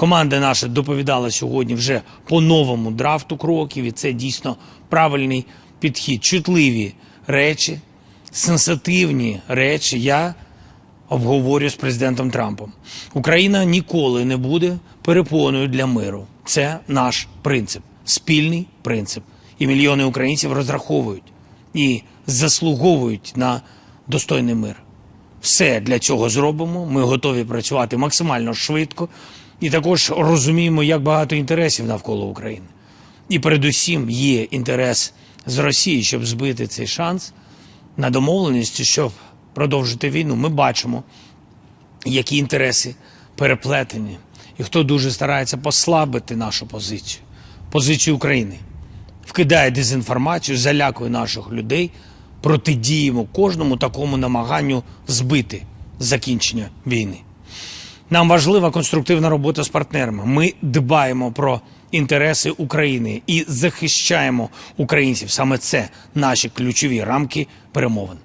Команда наша доповідала сьогодні вже по новому драфту кроків, і це дійсно правильний підхід. Чутливі речі, сенситивні речі. Я обговорю з президентом Трампом. Україна ніколи не буде перепоною для миру. Це наш принцип, спільний принцип. І мільйони українців розраховують і заслуговують на достойний мир. Все для цього зробимо. Ми готові працювати максимально швидко і також розуміємо, як багато інтересів навколо України. І передусім є інтерес з Росії, щоб збити цей шанс на домовленості, щоб продовжити війну. Ми бачимо, які інтереси переплетені, і хто дуже старається послабити нашу позицію, позицію України, вкидає дезінформацію, залякує наших людей. Протидіємо кожному такому намаганню збити закінчення війни. Нам важлива конструктивна робота з партнерами. Ми дбаємо про інтереси України і захищаємо українців. Саме це наші ключові рамки перемовин.